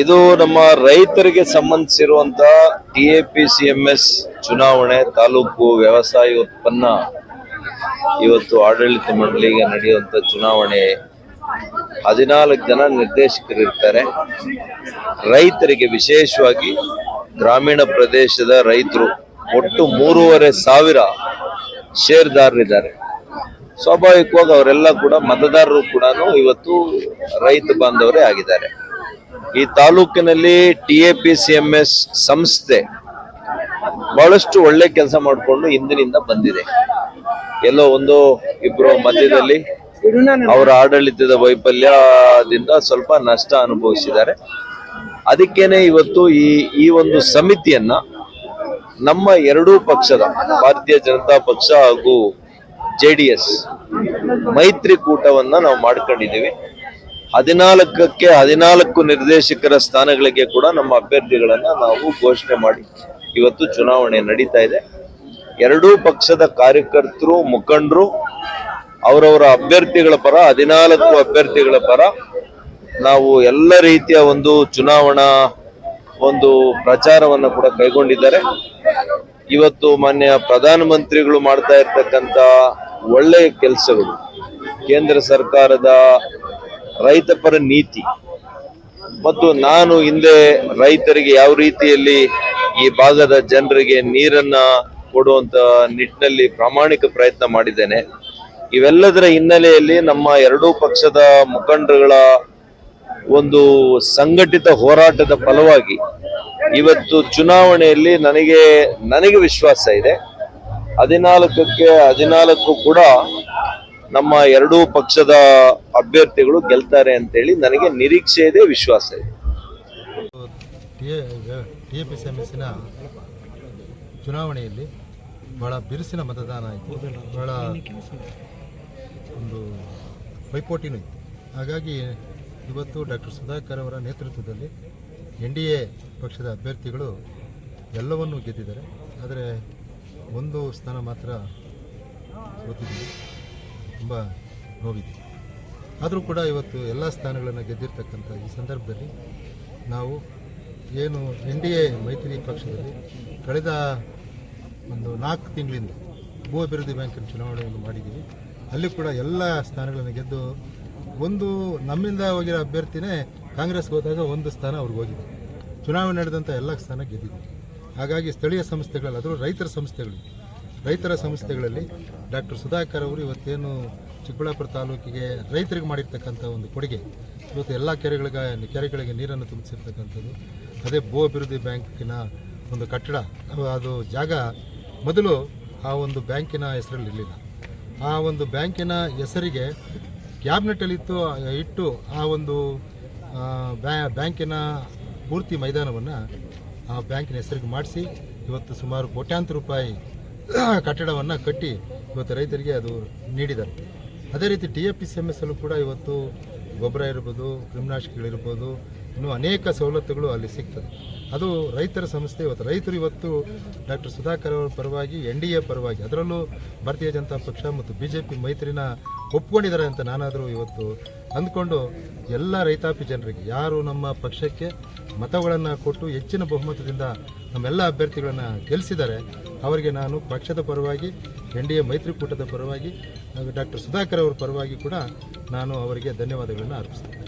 ಇದು ನಮ್ಮ ರೈತರಿಗೆ ಸಂಬಂಧಿಸಿರುವಂತ T A P C M S ಚುನಾವಣೆ ತಾಲೂಕು ವ್ಯವಸಾಯ ಉತ್ಪನ್ನ ಇವತ್ತು ಆಡಳಿತ ಮಂಡಳಿಗೆ ನಡೆಯುವಂತ ಚುನಾವಣೆ. ಹದಿನಾಲ್ಕು ಜನ ನಿರ್ದೇಶಕರು ಇರ್ತಾರೆ ರೈತರಿಗೆ ವಿಶೇಷವಾಗಿ ಗ್ರಾಮೀಣ ಪ್ರದೇಶದ ರೈತರು ಒಟ್ಟು ಮೂರುವರೆ ಸಾವಿರ ಷೇರ್ದಾರರಿದ್ದಾರೆ. ಸ್ವಾಭಾವಿಕವಾಗಿ ಅವರೆಲ್ಲ ಕೂಡ ಮತದಾರರು ಕೂಡ ಇವತ್ತು ರೈತ ಬಾಂಧವರೇ ಆಗಿದ್ದಾರೆ. ಈ ತಾಲೂಕಿನಲ್ಲಿ T A P, C M S ಸಂಸ್ಥೆ ಬಹಳಷ್ಟು ಒಳ್ಳೆ ಕೆಲಸ ಮಾಡಿಕೊಂಡು ಹಿಂದಿನಿಂದ ಬಂದಿದೆ. ಎಲ್ಲೋ ಒಂದು ಇಬ್ಬರು ಮಧ್ಯದಲ್ಲಿ ಅವರ ಆಡಳಿತದ ವೈಫಲ್ಯದಿಂದ ಸ್ವಲ್ಪ ನಷ್ಟ ಅನುಭವಿಸಿದ್ದಾರೆ. ಅದಕ್ಕೇನೆ ಇವತ್ತು ಈ ಈ ಒಂದು ಸಮಿತಿಯನ್ನ ನಮ್ಮ ಎರಡೂ ಪಕ್ಷದ, ಭಾರತೀಯ ಜನತಾ ಪಕ್ಷ ಹಾಗೂ ಜೆ ಡಿ ಎಸ್ ಮೈತ್ರಿಕೂಟವನ್ನ ನಾವು ಮಾಡ್ಕೊಂಡಿದ್ದೀವಿ. ಹದಿನಾಲ್ಕಕ್ಕೆ ಹದಿನಾಲ್ಕು ನಿರ್ದೇಶಕರ ಸ್ಥಾನಗಳಿಗೆ ಕೂಡ ನಮ್ಮ ಅಭ್ಯರ್ಥಿಗಳನ್ನ ನಾವು ಘೋಷಣೆ ಮಾಡಿ ಇವತ್ತು ಚುನಾವಣೆ ನಡೀತಾ ಇದೆ. ಎರಡೂ ಪಕ್ಷದ ಕಾರ್ಯಕರ್ತರು, ಮುಖಂಡರು, ಅವರವರ ಅಭ್ಯರ್ಥಿಗಳ ಪರ, ಹದಿನಾಲ್ಕು ಅಭ್ಯರ್ಥಿಗಳ ಪರ ನಾವು ಎಲ್ಲ ರೀತಿಯ ಒಂದು ಚುನಾವಣಾ ಒಂದು ಪ್ರಚಾರವನ್ನು ಕೂಡ ಕೈಗೊಂಡಿದ್ದಾರೆ. ಇವತ್ತು ಮಾನ್ಯ ಪ್ರಧಾನಮಂತ್ರಿಗಳು ಮಾಡ್ತಾ ಇರ್ತಕ್ಕಂಥ ಒಳ್ಳೆಯ ಕೆಲಸಗಳು. ಕೇಂದ್ರ ಸರ್ಕಾರದ ರೈತಪರ ನೀತಿ. ಮತ್ತು ನಾನು ಹಿಂದೆ ರೈತರಿಗೆ ಯಾವ ರೀತಿಯಲ್ಲಿ ಈ ಭಾಗದ ಜನರಿಗೆ ನೀರನ್ನ ಕೊಡುವಂತ ನಿಟ್ಟಿನಲ್ಲಿ ಪ್ರಾಮಾಣಿಕ ಪ್ರಯತ್ನ ಮಾಡಿದ್ದೇನೆ. ಇವೆಲ್ಲದರ ಹಿನ್ನೆಲೆಯಲ್ಲಿ ನಮ್ಮ ಎರಡೂ ಪಕ್ಷದ ಮುಖಂಡರುಗಳ ಒಂದು ಸಂಘಟಿತ ಹೋರಾಟದ ಫಲವಾಗಿ ಇವತ್ತು ಚುನಾವಣೆಯಲ್ಲಿ ನನಗೆ ನನಗೆ ವಿಶ್ವಾಸ ಇದೆ. ಹದಿನಾಲ್ಕಕ್ಕೆ ಹದಿನಾಲ್ಕು ಕೂಡ ನಮ್ಮ ಎರಡೂ ಪಕ್ಷದ ಅಭ್ಯರ್ಥಿಗಳು ಗೆಲ್ತಾರೆ ಅಂತೇಳಿ ನನಗೆ ನಿರೀಕ್ಷೆ ಇದೆ, ವಿಶ್ವಾಸ ಇದೆ. ಎ ಚುನಾವಣೆಯಲ್ಲಿ ಬಹಳ ಬಿರುಸಿನ ಮತದಾನ ಆಯಿತು. ಬಹಳ ಒಂದು ಪೈಪೋಟಿನೂ ಇತ್ತು. ಹಾಗಾಗಿ ಇವತ್ತು ಡಾಕ್ಟರ್ ಸುಧಾಕರ್ ಅವರ ನೇತೃತ್ವದಲ್ಲಿ ಎನ್ ಡಿ ಎ ಪಕ್ಷದ ಅಭ್ಯರ್ಥಿಗಳು ಎಲ್ಲವನ್ನೂ ಗೆದ್ದಿದ್ದಾರೆ. ಆದರೆ ಒಂದು ಸ್ಥಾನ ಮಾತ್ರ ಸೋತಿದ್ದೀವಿ. ತುಂಬ ನೋವಿದೆ. ಆದರೂ ಕೂಡ ಇವತ್ತು ಎಲ್ಲ ಸ್ಥಾನಗಳನ್ನು ಗೆದ್ದಿರ್ತಕ್ಕಂಥ ಈ ಸಂದರ್ಭದಲ್ಲಿ ನಾವು ಏನು ಎನ್ ಡಿ ಎ ಮೈತ್ರಿ ಪಕ್ಷದಲ್ಲಿ ಕಳೆದ ಒಂದು ನಾಲ್ಕು ತಿಂಗಳಿಂದ ಭೂ ಅಭಿವೃದ್ಧಿ ಬ್ಯಾಂಕಿನ ಚುನಾವಣೆಯನ್ನು ಮಾಡಿದ್ದೀವಿ. ಅಲ್ಲಿ ಕೂಡ ಎಲ್ಲ ಸ್ಥಾನಗಳನ್ನು ಗೆದ್ದು ಒಂದು ನಮ್ಮಿಂದ ಹೋಗಿರೋ ಅಭ್ಯರ್ಥಿನೇ ಕಾಂಗ್ರೆಸ್ಗೆ ಹೋದಾಗ ಒಂದು ಸ್ಥಾನ ಅವ್ರಿಗೆ ಹೋಗಿದೆ. ಚುನಾವಣೆ ನಡೆದಂಥ ಎಲ್ಲ ಸ್ಥಾನ ಗೆದ್ದಿದ್ದೀವಿ. ಹಾಗಾಗಿ ಸ್ಥಳೀಯ ಸಂಸ್ಥೆಗಳಲ್ಲಿ ರೈತರ ಸಂಸ್ಥೆಗಳು, ರೈತರ ಸಂಸ್ಥೆಗಳಲ್ಲಿ ಡಾಕ್ಟರ್ ಸುಧಾಕರ್ ಅವರು ಇವತ್ತೇನು ಚಿಕ್ಕಬಳ್ಳಾಪುರ ತಾಲೂಕಿಗೆ ರೈತರಿಗೆ ಮಾಡಿರ್ತಕ್ಕಂಥ ಒಂದು ಕೊಡುಗೆ, ಇವತ್ತು ಎಲ್ಲ ಕೆರೆಗಳಿಗೆ ಕೆರೆಗಳಿಗೆ ನೀರನ್ನು ತುಂಬಿಸಿರ್ತಕ್ಕಂಥದ್ದು, ಅದೇ ಭೂ ಅಭಿವೃದ್ಧಿ ಬ್ಯಾಂಕಿನ ಒಂದು ಕಟ್ಟಡ, ಅದು- ಜಾಗ ಮೊದಲು ಆ ಒಂದು ಬ್ಯಾಂಕಿನ ಹೆಸರಲ್ಲಿ ಇರಲಿಲ್ಲ. ಆ ಒಂದು ಬ್ಯಾಂಕಿನ ಹೆಸರಿಗೆ ಕ್ಯಾಬಿನೆಟಲ್ಲಿತ್ತು ಇಟ್ಟು ಆ ಒಂದು ಬ್ಯಾ- ಬ್ಯಾಂಕಿನ ಪೂರ್ತಿ ಮೈದಾನವನ್ನು ಆ ಬ್ಯಾಂಕಿನ ಹೆಸರಿಗೆ ಮಾಡಿಸಿ ಇವತ್ತು ಸುಮಾರು ಕೋಟ್ಯಾಂತರ ರೂಪಾಯಿ ಕಟ್ಟಡವನ್ನು ಕಟ್ಟಿ ಇವತ್ತು ರೈತರಿಗೆ ಅದು ನೀಡಿದ್ದಾರೆ. ಅದೇ ರೀತಿ T F P C M S ಅಲ್ಲೂ ಕೂಡ ಇವತ್ತು ಗೊಬ್ಬರ ಇರ್ಬೋದು, ಕ್ರಿಮಿನಾಶಕಗಳಿರ್ಬೋದು, ಇನ್ನೂ ಅನೇಕ ಸವಲತ್ತುಗಳು ಅಲ್ಲಿ ಸಿಗ್ತದೆ. ಅದು ರೈತರ ಸಂಸ್ಥೆ ಇವತ್ತು. ರೈತರು ಇವತ್ತು ಡಾಕ್ಟರ್ ಸುಧಾಕರ್ ಅವರ ಪರವಾಗಿ, ಎನ್ ಡಿ ಎ ಪರವಾಗಿ, ಅದರಲ್ಲೂ ಭಾರತೀಯ ಜನತಾ ಪಕ್ಷ ಮತ್ತು ಬಿ ಜೆ ಪಿ ಮೈತ್ರಿನ ಒಪ್ಕೊಂಡಿದ್ದಾರೆ ಅಂತ ನಾನಾದರೂ ಇವತ್ತು ಅಂದ್ಕೊಂಡು ಎಲ್ಲ ರೈತಾಪಿ ಜನರಿಗೆ, ಯಾರು ನಮ್ಮ ಪಕ್ಷಕ್ಕೆ ಮತಗಳನ್ನು ಕೊಟ್ಟು ಹೆಚ್ಚಿನ ಬಹುಮತದಿಂದ ನಮ್ಮೆಲ್ಲ ಅಭ್ಯರ್ಥಿಗಳನ್ನು ಗೆಲ್ಲಿಸಿದ್ದಾರೆ ಅವರಿಗೆ ನಾನು ಪಕ್ಷದ ಪರವಾಗಿ, ಎನ್ ಡಿ ಎ ಮೈತ್ರಿಕೂಟದ ಪರವಾಗಿ ಡಾಕ್ಟರ್ ಸುಧಾಕರ್ ಅವರ ಪರವಾಗಿ ಕೂಡ ನಾನು ಅವರಿಗೆ ಧನ್ಯವಾದಗಳನ್ನು ಅರ್ಪಿಸ್ತೇನೆ.